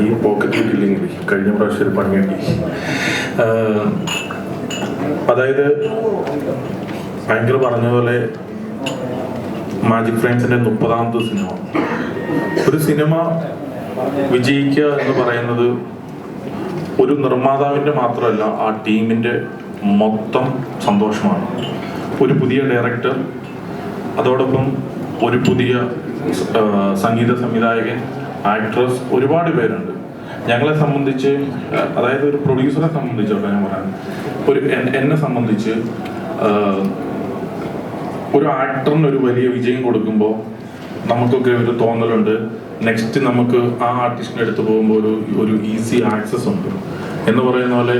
ഈ പോക്കറ്റ് കിട്ടില്ലെങ്കിൽ കഴിഞ്ഞ പ്രാവശ്യം ഒരു പണി കിട്ടി. അതായത് ഭയങ്കര പറഞ്ഞ പോലെ മാജിക് ഫ്രണ്ട്സിന്റെ മുപ്പതാമത്തെ സിനിമ. ഒരു സിനിമ വിജയിക്കുക എന്ന് പറയുന്നത് ഒരു നിർമ്മാതാവിന്റെ മാത്രമല്ല ആ ടീമിന്റെ മൊത്തം സന്തോഷമാണ്. ഒരു പുതിയ ഡയറക്ടർ അതോടൊപ്പം ഒരു പുതിയ സംഗീത സംവിധായകൻ ആക്ട്രസ് ഒരുപാട് പേരുണ്ട്. ഞങ്ങളെ സംബന്ധിച്ച് അതായത് ഒരു പ്രൊഡ്യൂസറെ സംബന്ധിച്ചോട്ടെ ഞാൻ പറയാൻ ഒരു എന്നെ സംബന്ധിച്ച് ഒരു ആക്ടറിന് ഒരു വലിയ വിജയം കൊടുക്കുമ്പോൾ നമുക്കൊക്കെ ഒരു തോന്നലുണ്ട്. നെക്സ്റ്റ് നമുക്ക് ആ ആർട്ടിസ്റ്റിനെ എടുത്തു പോകുമ്പോൾ ഒരു ഒരു ഈസി ആക്സസ് ഉണ്ട്. എന്ന് പറയുന്ന പോലെ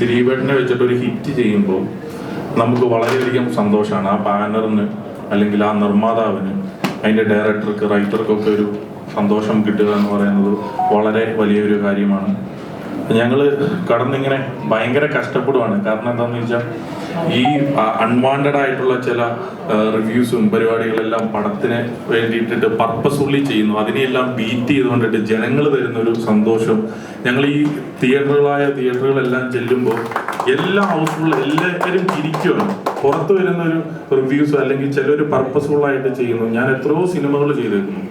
ദിലീപേട്ടനെ വെച്ചിട്ട് ഒരു ഹിറ്റ് ചെയ്യുമ്പോൾ നമുക്ക് വളരെയധികം സന്തോഷമാണ്. ആ ബാനറിന് അല്ലെങ്കിൽ ആ നിർമ്മാതാവിന് അതിന്റെ ഡയറക്ടർക്ക് റൈറ്റർക്കൊക്കെ ഒരു സന്തോഷം കിട്ടുക എന്ന് പറയുന്നത് വളരെ വലിയൊരു കാര്യമാണ്. ഞങ്ങൾ കടന്നിങ്ങനെ ഭയങ്കര കഷ്ടപ്പെടുവാണ്. കാരണം എന്താണെന്ന് വെച്ചാൽ ഈ അൺവാണ്ടഡ് ആയിട്ടുള്ള ചില റിവ്യൂസും പരിപാടികളെല്ലാം പടത്തിന് വേണ്ടിയിട്ടിട്ട് പർപ്പസ്ഫുള്ളി ചെയ്യുന്നു. അതിനെയെല്ലാം ബീറ്റ് ചെയ്തുകൊണ്ടിട്ട് ജനങ്ങൾ തരുന്ന ഒരു സന്തോഷം. ഞങ്ങൾ ഈ തിയേറ്ററുകളായ തിയേറ്ററുകളെല്ലാം ചെല്ലുമ്പോൾ എല്ലാ ഹൗസ്ഫുള്ള എല്ലാവരും ചിരിക്കുകയാണ് പുറത്തു വരുന്ന ഒരു റിവ്യൂസ് അല്ലെങ്കിൽ ചിലർ പർപ്പസ്ഫുള്ളായിട്ട് ചെയ്യുന്നു. ഞാൻ എത്രയോ സിനിമകൾ ചെയ്തേക്കുന്നു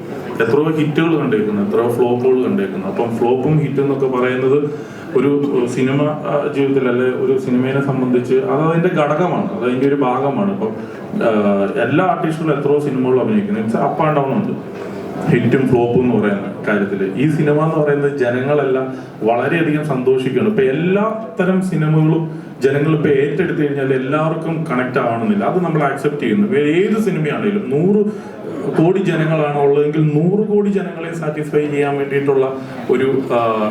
എത്രയോ ഹിറ്റുകൾ കണ്ടേക്കുന്നു എത്രയോ ഫ്ലോപ്പുകൾ കണ്ടേക്കുന്നു. അപ്പം ഫ്ലോപ്പും ഹിറ്റും എന്നൊക്കെ പറയുന്നത് ഒരു സിനിമ ജീവിതത്തിൽ അല്ലെ ഒരു സിനിമയെ സംബന്ധിച്ച് അത് അതിന്റെ ഘടകമാണ് അത് അതിന്റെ ഒരു ഭാഗമാണ്. ഇപ്പം എല്ലാ ആർട്ടിസ്റ്റുകളും എത്രയോ സിനിമകൾ അഭിനയിക്കുന്നു. ഇറ്റ്സ് അപ്പ് ആൻഡ് ഡൗൺ ഉണ്ട്. ഹിറ്റും ഫ്ലോപ്പും എന്ന് പറയുന്ന കാര്യത്തിൽ. ഈ സിനിമ എന്ന് പറയുന്നത് ജനങ്ങളെല്ലാം വളരെയധികം സന്തോഷിക്കുകയാണ്. ഇപ്പൊ എല്ലാ തരം സിനിമകളും ജനങ്ങൾ ഇപ്പൊ ഏറ്റെടുത്തു കഴിഞ്ഞാൽ എല്ലാവർക്കും കണക്ട് ആവണമെന്നില്ല. അത് നമ്മൾ ആക്സെപ്റ്റ് ചെയ്യുന്നു. ഏത് സിനിമയാണെങ്കിലും നൂറ് കോടി ജനങ്ങളാണ് ഉള്ളതെങ്കിൽ നൂറ് കോടി ജനങ്ങളെ സാറ്റിസ്ഫൈ ചെയ്യാൻ വേണ്ടിയിട്ടുള്ള ഒരു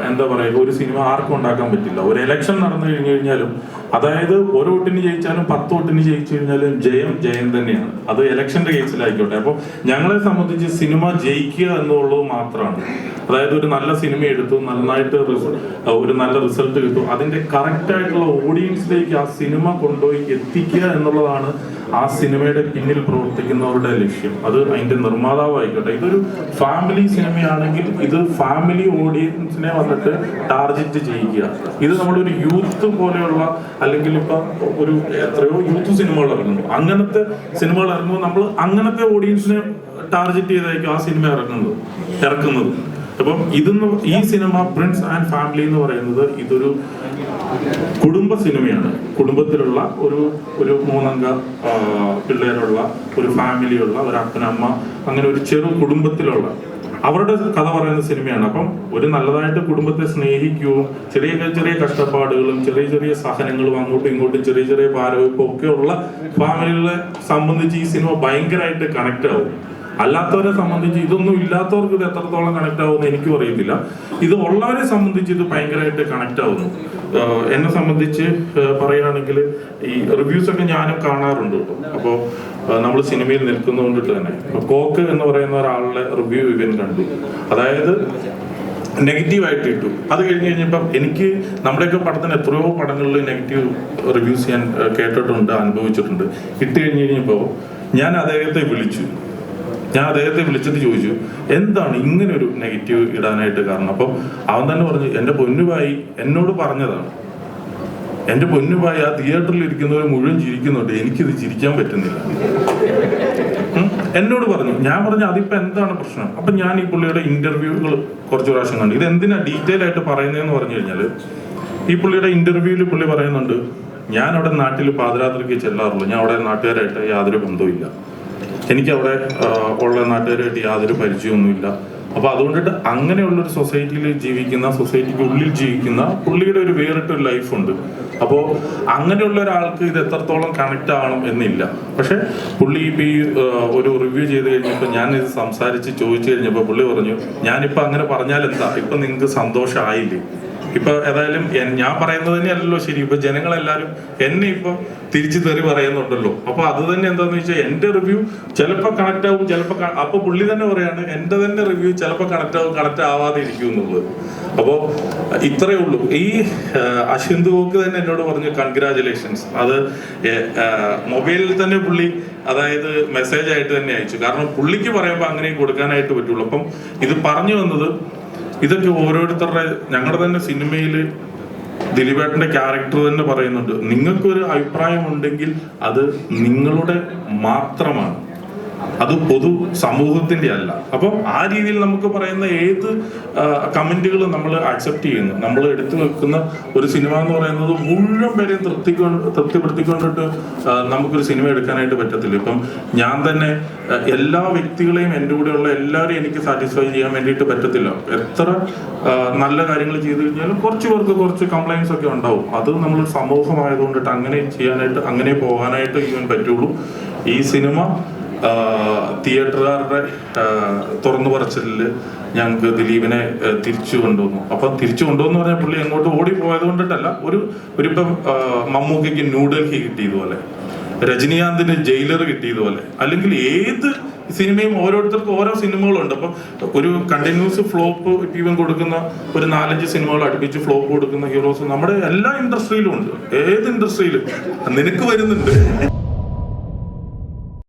എന്താ പറയുക ഒരു സിനിമ ആർക്കും ഉണ്ടാക്കാൻ പറ്റില്ല. ഒരു എലക്ഷൻ നടന്നു കഴിഞ്ഞു കഴിഞ്ഞാലും അതായത് ഒരു വോട്ടിന് ജയിച്ചാലും പത്ത് വോട്ടിന് ജയിച്ചു കഴിഞ്ഞാലും ജയം ജയം തന്നെയാണ്. അത് ഇലക്ഷന്റെ കേസിലായിക്കോട്ടെ അപ്പോൾ ഞങ്ങളെ സംബന്ധിച്ച് സിനിമ ജയിക്കുക എന്നുള്ളത് മാത്രമാണ്. അതായത് ഒരു നല്ല സിനിമ എടുത്തു നന്നായിട്ട് ഒരു നല്ല റിസൾട്ട് കിട്ടും. അതിന്റെ കറക്റ്റ് ആയിട്ടുള്ള ഓഡിയൻസിലേക്ക് ആ സിനിമ കൊണ്ടുപോയി എത്തിക്കുക എന്നുള്ളതാണ് ആ സിനിമയുടെ പിന്നിൽ പ്രവർത്തിക്കുന്നവരുടെ ലക്ഷ്യം. അത് അതിന്റെ നിർമ്മാതാവായിക്കോട്ടെ. ഇതൊരു ഫാമിലി സിനിമയാണെങ്കിൽ ഇത് ഫാമിലി ഓഡിയൻസിനെ വന്നിട്ട് ടാർഗറ്റ് ചെയ്യിക്കുക. ഇത് നമ്മളൊരു യൂത്ത് പോലെയുള്ള അല്ലെങ്കിൽ ഇപ്പൊ ഒരു എത്രയോ യൂത്ത് സിനിമകൾ ഇറങ്ങുന്നു. അങ്ങനത്തെ സിനിമകൾ ഇറങ്ങുമ്പോൾ നമ്മൾ അങ്ങനത്തെ ഓഡിയൻസിനെ ടാർഗറ്റ് ചെയ്തായിരിക്കും ആ സിനിമ ഇറങ്ങുന്നത് ഇറക്കുന്നത്. അപ്പം ഇതെന്ന് ഈ സിനിമ പ്രിൻസ് ആൻഡ് ഫാമിലി എന്ന് പറയുന്നത് ഇതൊരു കുടുംബ സിനിമയാണ്. കുടുംബത്തിലുള്ള ഒരു ഒരു മൂന്നംഗ പിള്ളേരുള്ള ഒരു ഫാമിലിയുള്ള ഒരു അപ്പനമ്മ അങ്ങനെ ഒരു ചെറു കുടുംബത്തിലുള്ള അവരുടെ കഥ പറയുന്ന സിനിമയാണ്. അപ്പം ഒരു നല്ലതായിട്ട് കുടുംബത്തെ സ്നേഹിക്കുകയും ചെറിയ ചെറിയ കഷ്ടപ്പാടുകളും ചെറിയ ചെറിയ സഹനങ്ങളും അങ്ങോട്ടും ഇങ്ങോട്ടും ചെറിയ ചെറിയ ഭാരവും ഒക്കെ ഉള്ള ഫാമിലികളെ സംബന്ധിച്ച് ഈ സിനിമ ഭയങ്കരമായിട്ട് കണക്ട് ആവും. അല്ലാത്തവരെ സംബന്ധിച്ച് ഇതൊന്നും ഇല്ലാത്തവർക്ക് ഇത് എത്രത്തോളം കണക്ട് ആവുമെന്ന് എനിക്കും അറിയത്തില്ല. ഇത് ഉള്ളവരെ സംബന്ധിച്ച് ഇത് ഭയങ്കരമായിട്ട് കണക്ട് ആവുന്നു. എന്നെ സംബന്ധിച്ച് പറയുകയാണെങ്കിൽ ഈ റിവ്യൂസ് ഒക്കെ ഞാനും കാണാറുണ്ട് കേട്ടോ. അപ്പോൾ നമ്മൾ സിനിമയിൽ നിൽക്കുന്നതുകൊണ്ടിട്ട് തന്നെ. കോക്ക് എന്ന് പറയുന്ന ഒരാളുടെ റിവ്യൂ ഇവൻ കണ്ടു. അതായത് നെഗറ്റീവായിട്ട് ഇട്ടു. അത് കഴിഞ്ഞ് കഴിഞ്ഞപ്പം എനിക്ക് നമ്മുടെയൊക്കെ പടത്തിന് എത്രയോ പടങ്ങളിൽ നെഗറ്റീവ് റിവ്യൂസ് ഞാൻ കേട്ടിട്ടുണ്ട് അനുഭവിച്ചിട്ടുണ്ട്. ഇട്ട് കഴിഞ്ഞ് കഴിഞ്ഞപ്പോൾ ഞാൻ അദ്ദേഹത്തെ വിളിച്ചു. ഞാൻ അദ്ദേഹത്തെ വിളിച്ചിട്ട് ചോദിച്ചു എന്താണ് ഇങ്ങനെ ഒരു നെഗറ്റീവ് ഇടാനായിട്ട് കാരണം? അപ്പം അവൻ തന്നെ പറഞ്ഞു എന്റെ പൊന്നുഭായി എന്നോട് പറഞ്ഞതാണ്. എന്റെ പൊന്നുഭായി ആ തിയേറ്ററിൽ ഇരിക്കുന്നവർ മുഴുവൻ ചിരിക്കുന്നുണ്ട്. എനിക്കിത് ചിരിക്കാൻ പറ്റുന്നില്ല. എന്നോട് പറഞ്ഞു ഞാൻ പറഞ്ഞു അതിപ്പോ എന്താണ് പ്രശ്നം? അപ്പൊ ഞാൻ ഈ പുള്ളിയുടെ ഇന്റർവ്യൂകൾ കുറച്ച് പ്രാവശ്യം കണ്ടു. ഇത് എന്തിനാ ഡീറ്റെയിൽ ആയിട്ട് പറയുന്നതെന്ന് പറഞ്ഞു കഴിഞ്ഞാൽ ഈ പുള്ളിയുടെ ഇന്റർവ്യൂവിൽ പുള്ളി പറയുന്നുണ്ട് ഞാൻ അവിടെ നാട്ടിൽ പാതിരാത്രിക്ക് ചെല്ലാറുള്ളൂ. ഞാൻ അവിടെ നാട്ടുകാരായിട്ട് യാതൊരു ബന്ധവുമില്ല. എനിക്ക് അവിടെ ആ, ഉള്ള നാട്ടുകാരായിട്ട് യാതൊരു പരിചയമൊന്നുമില്ല. അപ്പൊ അതുകൊണ്ടിട്ട് അങ്ങനെയുള്ള ഒരു സൊസൈറ്റിയിൽ ജീവിക്കുന്ന സൊസൈറ്റിക്ക് ഉള്ളിൽ ജീവിക്കുന്ന പുള്ളിയുടെ ഒരു വേറിട്ടൊരു ലൈഫുണ്ട്. അപ്പോൾ അങ്ങനെയുള്ള ഒരാൾക്ക് ഇത് എത്രത്തോളം കണക്ട് ആവണം എന്നില്ല. പക്ഷെ പുള്ളി ഇപ്പൊ ഈ ഒരു റിവ്യൂ ചെയ്ത് കഴിഞ്ഞപ്പോൾ ഞാൻ ഇത് സംസാരിച്ച് ചോദിച്ചു കഴിഞ്ഞപ്പോൾ പുള്ളി പറഞ്ഞു ഞാനിപ്പോ അങ്ങനെ പറഞ്ഞാൽ എന്താ ഇപ്പൊ നിങ്ങൾക്ക് സന്തോഷമായില്ലേ ഇപ്പൊ ഏതായാലും ഞാൻ പറയുന്നത് തന്നെയല്ലല്ലോ ശരി. ഇപ്പൊ ജനങ്ങളെല്ലാരും എന്നെ ഇപ്പൊ തിരിച്ചു തെറി പറയുന്നുണ്ടല്ലോ. അപ്പൊ അത് തന്നെ എന്താന്ന് വെച്ചാൽ എന്റെ റിവ്യൂ ചിലപ്പോ കണക്ട് ആവും ചിലപ്പോ ക- അപ്പൊ പുള്ളി തന്നെ പറയാണ് എന്റെ തന്നെ റിവ്യൂ ചിലപ്പോ കണക്ട് ആവും കണക്ട് ആവാതെ ഇരിക്കും എന്നുള്ളത്. അപ്പോ ഇത്രയേ ഉള്ളൂ. ഈ അശ്വിന്ത് ഗോക്ക് തന്നെ എന്നോട് പറഞ്ഞു കൺഗ്രാചുലേഷൻസ് അത് മൊബൈലിൽ തന്നെ പുള്ളി അതായത് മെസ്സേജ് ആയിട്ട് തന്നെ അയച്ചു. കാരണം പുള്ളിക്ക് പറയുമ്പോൾ അങ്ങനെ കൊടുക്കാനായിട്ട് പറ്റുള്ളൂ. അപ്പം ഇത് പറഞ്ഞു വന്നത് ഇതൊക്കെ ഓരോരുത്തരുടെ ഞങ്ങളുടെ തന്നെ സിനിമയിൽ ദിലീപേട്ടന്റെ ക്യാരക്ടർ തന്നെ പറയുന്നുണ്ട്. നിങ്ങൾക്കൊരു അഭിപ്രായം ഉണ്ടെങ്കിൽ അത് നിങ്ങളുടെ മാത്രമാണ്. അത് പൊതു സമൂഹത്തിന്റെ അല്ല. അപ്പം ആ രീതിയിൽ നമുക്ക് പറയുന്ന ഏത് കമന്റുകളും നമ്മൾ അക്സെപ്റ്റ് ചെയ്യുന്നു. നമ്മൾ എടുത്തു വെക്കുന്ന ഒരു സിനിമ എന്ന് പറയുന്നത് മുഴുവൻ പേരെയും തൃപ്തി തൃപ്തിപ്പെടുത്തിക്കൊണ്ടിട്ട് നമുക്കൊരു സിനിമ എടുക്കാനായിട്ട് പറ്റത്തില്ല. ഇപ്പം ഞാൻ തന്നെ എല്ലാ വ്യക്തികളെയും എന്റെ കൂടെയുള്ള എല്ലാവരെയും എനിക്ക് സാറ്റിസ്ഫൈ ചെയ്യാൻ വേണ്ടിയിട്ട് പറ്റത്തില്ല. എത്ര നല്ല കാര്യങ്ങൾ ചെയ്തു കഴിഞ്ഞാലും കുറച്ച് പേർക്ക് കുറച്ച് കംപ്ലൈൻസ് ഒക്കെ ഉണ്ടാവും. അത് നമ്മൾ സമൂഹമായതുകൊണ്ടിട്ട് അങ്ങനെ ചെയ്യാനായിട്ട് അങ്ങനെ പോകാനായിട്ട് ഇവൻ പറ്റുള്ളൂ. ഈ സിനിമ തിയേറ്ററുകാരുടെ തുറന്നു പറച്ചിലിൽ ഞങ്ങൾക്ക് ദിലീപിനെ തിരിച്ചു കൊണ്ടുവന്നു. അപ്പൊ തിരിച്ചു കൊണ്ടുവന്നു പറഞ്ഞാൽ പുള്ളി എങ്ങോട്ട് ഓടി പോയത് കൊണ്ടിട്ടല്ല ഒരു ഒരിപ്പം മമ്മൂക്കയ്ക്ക് ന്യൂഡൽഹി കിട്ടിയതുപോലെ രജനീകാന്തിന് ജയിലർ കിട്ടിയതുപോലെ അല്ലെങ്കിൽ ഏത് സിനിമയും ഓരോരുത്തർക്കും ഓരോ സിനിമകളുണ്ട്. അപ്പം ഒരു കണ്ടിന്യൂസ് ഫ്ലോപ്പ് ഇവൻ കൊടുക്കുന്ന ഒരു നാലഞ്ച് സിനിമകൾ അടുപ്പിച്ച് ഫ്ലോപ്പ് കൊടുക്കുന്ന ഹീറോസ് നമ്മുടെ എല്ലാ ഇൻഡസ്ട്രിയിലും ഉണ്ട്. ഏത് ഇൻഡസ്ട്രിയിലും. നിനക്ക് വരുന്നുണ്ട്.